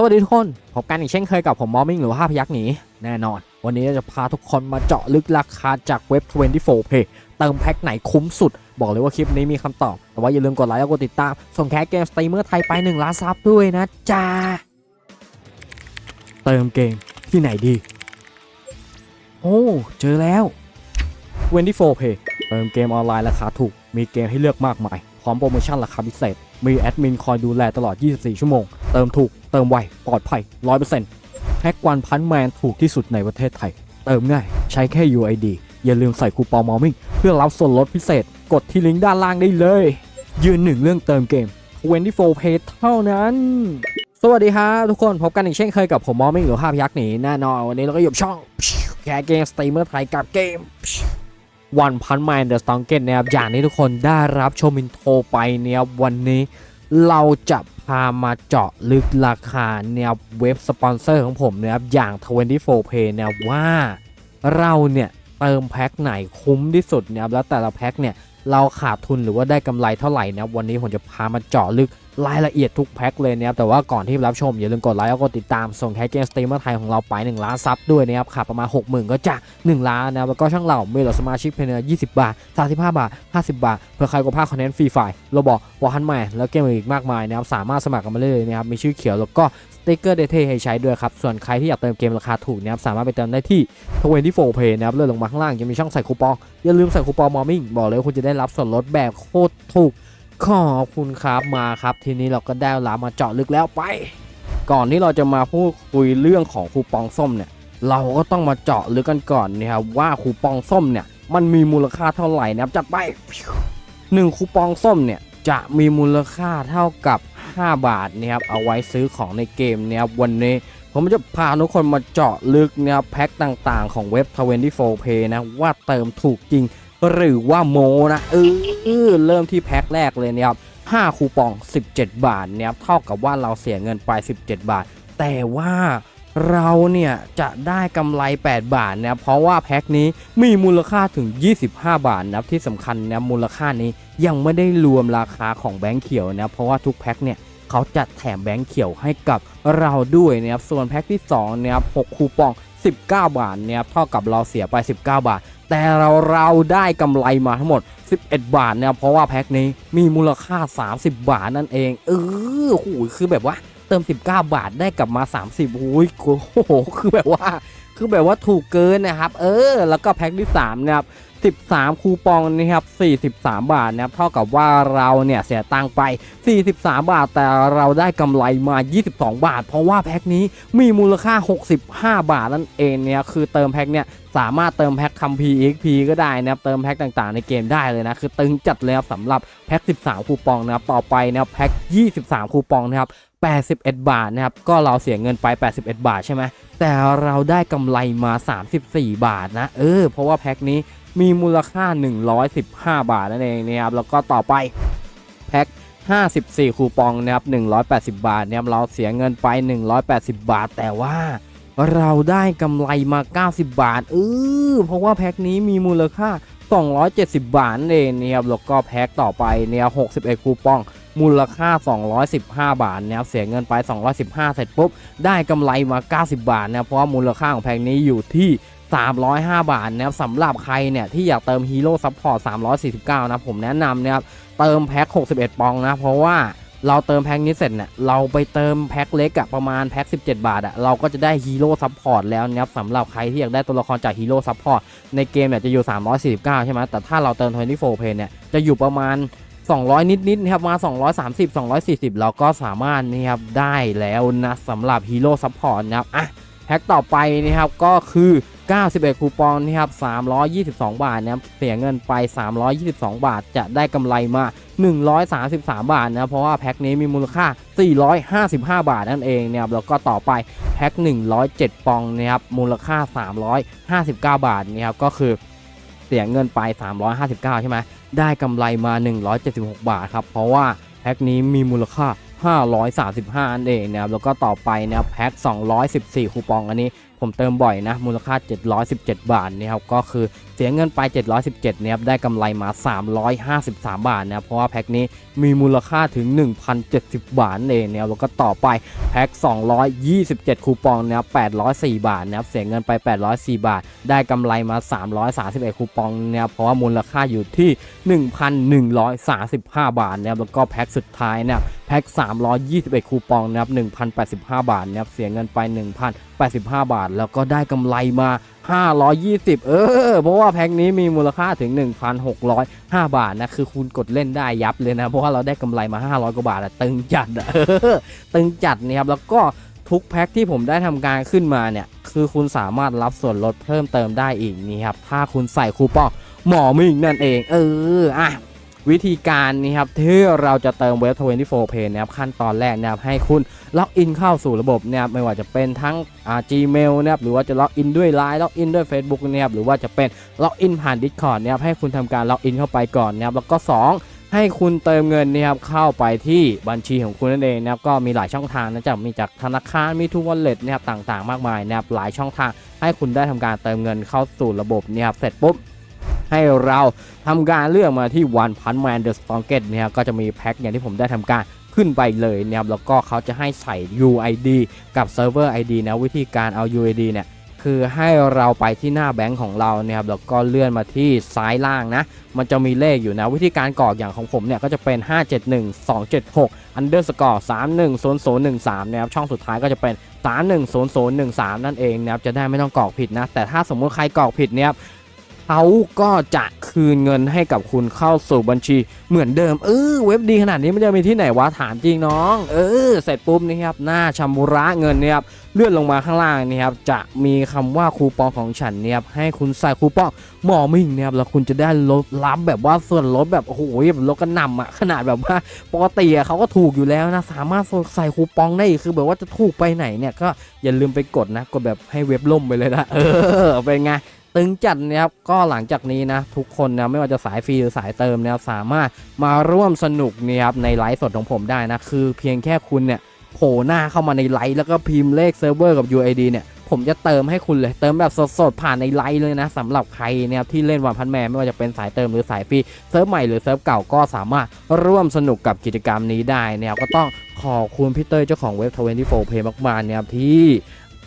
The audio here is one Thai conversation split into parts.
สวัสดีทุกคนพบกันอีกเช่นเคยกับผมมอมมิงหรือว่าพยักษ์หนีแน่นอน วันนี้จะพาทุกคนมาเจาะลึกราคาจากเว็บ 24 Pay เติมแพ็คไหนคุ้มสุด บอกเลยว่าคลิปนี้มีคำตอบ แต่ว่าอย่าลืมกดไลค์และกดติดตาม ส่งแคสเกมสตรีมเมอร์ไทยไป 1 ล้านซับด้วยนะจ๊ะเติมเกมที่ไหนดี โอ้ เจอแล้ว 24 Pay เติมเกมออนไลน์ราคาถูก มีเกมให้เลือกมากมาย พร้อมโปรโมชั่นราคาพิเศษ มีแอดมินคอยดูแลตลอด 24 ชั่วโมง เติมถูก เติมไว ปลอดภัย 100%แพ็กวันพันแมนถูกที่สุดในประเทศไทย เติมง่าย ใช้แค่ UID อย่าลืมใส่คูปองมอมมิ่งเพื่อรับส่วนลดพิเศษ กดที่ลิงก์ด้านล่างได้เลย ยืนหนึ่งเรื่องเติมเกม24 Pay เท่านั้น สวัสดีครับทุกคนพบกันอีกเช่นเคยกับผมมอมมิ่งหรือภาพยักษ์หนีแน่นอนวันนี้เราก็อยู่กับช่องแคสเกมสตรีมเมอร์ไทยกับเกมวันพันแมนเดอะสตองเกตนะครับอย่างที่ทุกคนได้รับชมอินโทรไปเนี่ยวันนี้ เราจะพามาเจาะลึกราคาเนี่ยเว็บสปอนเซอร์ของผมนะครับ อย่าง 24 Pay เนี่ยว่าเราเนี่ยเติมแพ็คไหนคุ้มที่สุดนะครับแล้วแต่ละแพ็คเนี่ยเราขาดทุนหรือว่าได้กำไรเท่าไหร่นะวันนี้ผมจะพามาเจาะลึก รายละเอียดทุกแพ็คเลยนะครับแต่ว่าก่อนที่รับชมอย่าลืมกดไลค์แล้วก็ติดตามส่งแคสเกมสตรีมเมอร์ไทยของเราไป 1 ล้านซับด้วยนะครับขาดประมาณ 60,000 ก็จะ 1 ล้านนะครับแล้วก็ช่างเรามีเหลือสมาชิกเพียง20 บาท 35 บาท 50 บาท เพื่อใครก็พลาดคอนเทนต์ฟรีไฟล์โรบอกวอลฮันแมนแล้วเกมอีกมากมายนะครับสามารถสมัครกันมาเลยนะครับมีชื่อเขียวแล้วก็สติ๊กเกอร์เดทให้ใช้ด้วยครับส่วนใครที่อยากเติมเกมราคาถูกนะครับสามารถไปเติมได้ที่24 Pay นะครับเลื่อนลงมาข้างล่างจะมีช่องใส่คูปองอย่าลืมใส่คูปองมอมิ่งบอกเลยคุณจะได้รับส่วนลดแบบโคตรถูก ขอบคุณครับมาครับ ทีนี้เราก็ได้เวลามาเจาะลึกแล้วไป ก่อนที่เราจะมาพูดคุยเรื่องของคูปองส้มเนี่ย เราก็ต้องมาเจาะลึกกันก่อนนะครับว่าคูปองส้มเนี่ยมันมีมูลค่าเท่าไหร่นะครับจัดไปหนึ่งคูปองส้มเนี่ยจะมีมูลค่าเท่ากับ 5 บาทนะครับเอาไว้ซื้อของในเกมนะครับวันนี้ผมจะพาทุกคนมาเจาะลึกนะครับแพ็คต่างๆ ของเว็บ 24 Pay นะว่าเติมถูกจริง หรือว่าโมนะเออเริ่มที่แพ็คแรกเลยนะครับ5คูปอง 17 บาทเนะครับเท่ากับว่าเราเสียเงินไป 17 บาท แต่ว่าเราเนี่ยจะได้กำไร 8 บาทนะเพราะว่าแพ็คนี้มีมูลค่าถึง 25 บาทนะที่สำคัญนะมูลค่านี้ยังไม่ได้รวมราคาของแบงค์เขียวนะเพราะว่าทุกแพ็คเนี่ยเขาจัดแถมแบงค์เขียวให้กับเราด้วยนะครับส่วนแพ็คที่2นะครับ6คูปอง 19 บาทเนี่ยเท่ากับเราเสียไป 19 บาท แต่เราเราได้กำไรมาทั้งหมด 11 บาทเนี่ยเพราะว่าแพ็คนี้มีมูลค่า 30 บาทนั่นเอง เออโหคือแบบว่าเติม 19 บาทได้กลับมา 30โอ้ยโอ้โหคือแบบว่า คือแบบว่าถูกเกินนะครับ เออ แล้วก็แพ็คที่3นะครับ 13 คูปองนะครับ43 บาทนะครับเท่ากับว่าเราเนี่ยเสียตังค์ไป 43 บาท แต่เราได้กำไรมา 22 บาท เพราะว่าแพ็คนี้มีมูลค่า 65 บาทนั่นเองเนี่ยคือเติมแพ็คเนี่ยสามารถเติมแพ็คคัมพีเอ็กพีก็ได้นะครับเติมแพ็คต่างๆในเกมได้เลยนะคือตึงจัดเลยครับสำหรับแพ็ค 13 คูปองนะครับต่อไปนะครับแพ็ค 23 คูปองนะครับ81 บาทนะครับก็เราเสียเงินไป 81 บาทใช่ไหมแต่เราได้กำไรมา 34 บาทนะเออเพราะว่าแพ็คนี้ มีมูลค่า 115 บาทนั่นเองนะครับแล้วก็ต่อไปแพ็ค54 คูปองนะครับ 180 บาทเนะครับเราเสียเงินไป 180 บาท แต่ว่าเราได้กำไรมา 90 บาทเออเพราะว่าแพ็คนี้มีมูลค่า 270 บาทนั่นเองนะครับแล้วก็แพ็คต่อไปเนี่ย61 คูปอง มูลค่า 215 บาทนะครับเสียเงินไป 215 เสร็จปุ๊บ ได้กำไรมา 90 บาทนะเพราะว่ามูลค่าของแพ็คนี้อยู่ที่ 305 บาทนะครับสำหรับใครเนี่ยที่อยากเติมฮีโร่ซัพพอร์ต349 นะผมแนะนำนะครับเติมแพ็ค 61 ปองนะ เพราะว่าเราเติมแพ็คนี้เสร็จเนี่ยเราไปเติมแพ็คเล็กอะประมาณแพ็ค 17 บาทอะเราก็จะได้ฮีโร่ซัพพอร์ตแล้วนะครับสำหรับใครที่อยากได้ตัวละครจากฮีโร่ซัพพอร์ตในเกมเนี่ยจะอยู่ 349 ใช่ไหมแต่ถ้าเราเติม24 Pay เนี่ยจะอยู่ประมาณ 200 นิดๆนะครับมา 230 240 เราก็สามารถนะครับได้แล้วนะสำหรับฮีโร่ซัพพอร์ตนะครับอะ แพ็คต่อไปนะครับก็คือ 91 คูปองนะครับ322 บาทนะครับเสียเงินไป 322 บาท จะได้กำไรมา 133 บาทนะเพราะว่าแพ็คนี้มีมูลค่า 455 บาทนั่นเองนะครับแล้วก็ต่อไปแพ็ค 107 ปองนะครับมูลค่า 359 บาทนะครับก็คือเสียเงินไป 359 ใช่ไหมได้กำไรมา 176 บาทครับเพราะว่าแพ็คนี้มีมูลค่า 535อันเองนะครับแล้วก็ต่อไปนะครับแพ็ค214คูปองอันนี้ ผมเติมบ่อยนะ มูลค่า 717 บาทนะครับก็คือเสียเงินไป 717เนี่ยครับได้กำไรมา 353 บาทนะเพราะว่าแพ็คนี้มีมูลค่าถึง 1,070 บาทเองนะครับแล้วก็ต่อไปแพ็ค 227 คูปองนะครับ804 บาทนะครับเสียเงินไป 804 บาท ได้กำไรมา 331 คูปองนะครับเพราะว่ามูลค่าอยู่ที่ 1,135 บาทนะครับแล้วก็แพ็คสุดท้ายเนี่ยแพ็ค321 คูปองนะครับ1,085 บาทนะครับเสียเงินไป 1,085 บาทแล้วก็ได้กำไรมา 520 เออ เพราะว่าแพ็คนี้มีมูลค่าถึง 1,605 บาทนะ คือคุณกดเล่นได้ยับเลยนะ เพราะว่าเราได้กำไรมา 500 กว่าบาทอะตึงจัดอะเออตึงจัดนี่ยครับ แล้วก็ทุกแพ็คที่ผมได้ทำการขึ้นมาเนี่ย คือคุณสามารถรับส่วนลดเพิ่มเติมได้อีกนี่ครับ ถ้าคุณใส่คูปองหมอมิงนั่นเอง เออ อะ วิธีการนี้ครับที่เราจะเติมเว็บ24 Pay นะครับขั้นตอนแรกนะครับให้คุณล็อกอินเข้าสู่ระบบนะครับไม่ว่าจะเป็นทั้งอ่า Gmail นะครับหรือว่าจะล็อกอินด้วย Line ล็อกอินด้วย Facebook นะครับหรือว่าจะเป็นล็อกอินผ่าน Discord นะครับให้คุณทำการล็อกอินเข้าไปก่อนนะครับแล้วก็ 2ให้คุณเติมเงินนะครับเข้าไปที่บัญชีของคุณนั่นเองนะครับก็มีหลายช่องทางนะจะมีจากธนาคารมีทูวอลเล็ตนะครับต่างๆ มากมายนะครับหลายช่องทางให้คุณได้ทำการเติมเงินเข้าสู่ระบบนี่ยครับเสร็จปุ๊บ ให้เราทำการเลือกมาที่ One Punch Man The Strongest นะครับก็จะมีแพ็คอย่างที่ผมได้ทำการขึ้นไปเลยนะครับแล้วก็เขาจะให้ใส่ UID กับ Server ID นะวิธีการเอา UID เนี่ยคือให้เราไปที่หน้าแบงก์ของเราเนี่ยครับแล้วก็เลื่อนมาที่ซ้ายล่างนะ มันจะมีเลขอยู่นะ วิธีการกรอกอย่างของผมเนี่ยก็จะเป็น 571276 underscore 310013นะครับช่องสุดท้ายก็จะเป็น 310013 นั่นเองนะครับจะได้ไม่ต้องกรอกผิดนะ แต่ถ้าสมมุติใครกรอกผิดเนี่ย เขาก็จะคืนเงินให้กับคุณเข้าสู่บัญชีเหมือนเดิม เออเว็บดีขนาดนี้มันจะมีที่ไหนวะถามจริงน้อง เออ เสร็จปุ๊บนี่ครับ หน้าชำระเงินเนี่ยครับเลื่อนลงมาข้างล่างนี่ครับจะมีคำว่าคูปองของฉันเนี่ยครับให้คุณใส่คูปองหมอมิ่งเนี่ยครับแล้วคุณจะได้ลดรับแบบว่าส่วนลดแบบโอ้โหแบบลดกระหน่ำอะขนาดแบบว่าปกติอะเขาก็ถูกอยู่แล้วนะสามารถใส่คูปองได้อีกคือแบบว่าจะถูกไปไหนเนี่ยก็อย่าลืมไปกดนะกดแบบให้เว็บล่มไปเลยนะเออเป็นไง ตึงจัดนะครับก็หลังจากนี้นะทุกคนนะไม่ว่าจะสายฟรีหรือสายเติมนะครับสามารถมาร่วมสนุกนะครับในไลฟ์สดของผมได้นะคือเพียงแค่คุณเนี่ยโผล่หน้าเข้ามาในไลฟ์แล้วก็พิมพ์เลขเซิร์ฟเวอร์กับ UID เนี่ยผมจะเติมให้คุณเลยเติมแบบสดๆ ผ่านในไลฟ์เลยนะสำหรับใครเนี่ยที่เล่นวันพันแมนไม่ว่าจะเป็นสายเติมหรือสายฟรีเซิร์ฟใหม่หรือเซิร์ฟเก่าก็สามารถร่วมสนุกกับกิจกรรมนี้ได้นะครับก็ต้องขอบคุณพี่เต้ยเจ้าของเว็บ 24 Play มากๆนะครับที่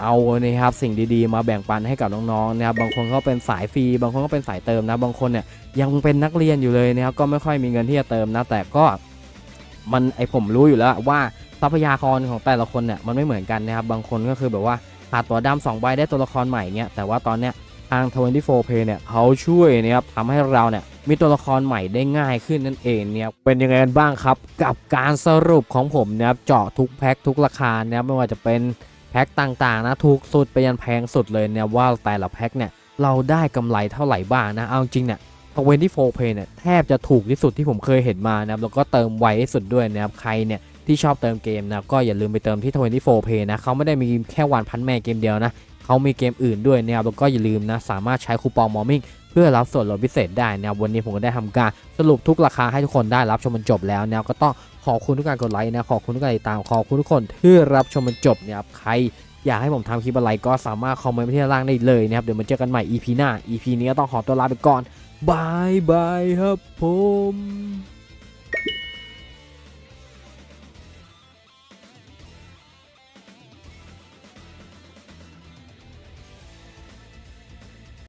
เอานะครับสิ่งดีๆ มาแบ่งปันให้กับน้องๆนะครับบางคนก็เป็นสายฟรีบางคนก็เป็นสายเติมนะบางคนเนี่ยยังเป็นนักเรียนอยู่เลยนะครับก็ไม่ค่อยมีเงินที่จะเติมนะแต่ก็มันไอผมรู้อยู่แล้วว่าทรัพยากรของแต่ละคนเนี่ยมันไม่เหมือนกันนะครับบางคนก็คือแบบว่าขาดตัวดำสองใบได้ตัวละครใหม่เงี้ยแต่ว่าตอนเนี้ยทาง 24 Play เนี่ยเขาช่วยนะครับทำให้เราเนี่ยมีตัวละครใหม่ได้ง่ายขึ้นนั่นเองเนี่ยเป็นยังไงกันบ้างครับ กับการสรุปของผมนะครับเจาะทุกแพ็คทุกราคานะครับไม่ว่าจะเป็น แพ็คต่างๆนะถูกสุดไปยันแพงสุดเลยเนี่ยว่าแต่ละแพ็คเนี่ยเราได้กำไรเท่าไหร่บ้างนะเอาจริงเนี่ยเวนที่โฟเพย์เนี่ยแทบจะถูกที่สุดที่ผมเคยเห็นมานะครับแล้วก็เติมไวที่สุดด้วยนะครับใครเนี่ยที่ชอบเติมเกมนะก็อย่าลืมไปเติมที่24 Pay นะเขาไม่ได้มีแค่วันพันแม่เกมเดียวนะเขามีเกมอื่นด้วยนะครับแล้วก็อย่าลืมนะสามารถใช้คูปองมอมิงเพื่อรับส่วนลดพิเศษได้นะครับวันนี้ผมก็ได้ทำการสรุปทุกราคาให้ทุกคนได้รับชมมันจบแล้วนะครับก็ต้อง ขอบคุณทุกการกดไลค์นะ ขอบคุณทุกการติดตาม ขอบคุณทุกคนที่รับชมมันจบนะครับ ใครอยากให้ผมทำคลิปอะไรก็สามารถคอมเมนต์ไว้ที่ด้านล่างได้เลยนะครับ เดี๋ยวมาเจอกันใหม่ EP หน้า EP นี้ก็ต้องขอตัวลาไปก่อนบายบายครับผม